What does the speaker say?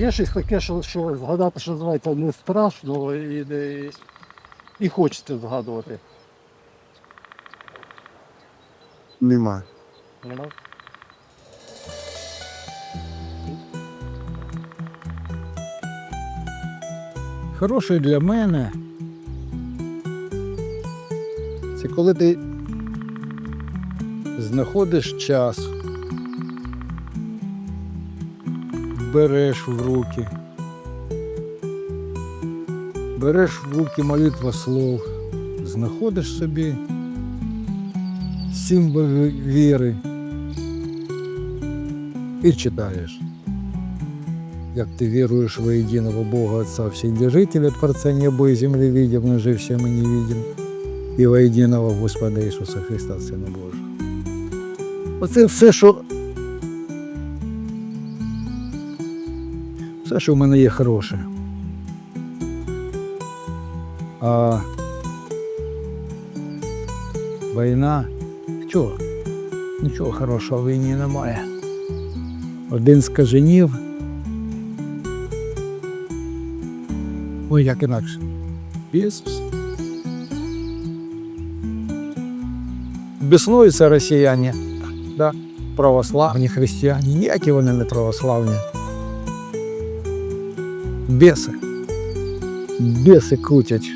Є щось таке, що, що згадати, що називається не страшно і, не, і хочеться згадувати. Нема. Нема? Хороший для мене. Це коли ти знаходиш час, береш в руки, береш в руки молитва слов, знаходиш собі символ віри і читаєш. Як ти віруєш во єдиного Бога Отца Вседержителя, Творца неба и земли, видимого же всем и невидим, і во Господа Ісуса Христа, Сина Божого. Оце все, що все, що в мене є хороше. А війна, що? Нічого хорошого в війні немає. Один скаженів. Ой, як інакше. Ісус. Біснуються росіяни, да? православні християни, ніякі вони не православні. Біси. Беси крутять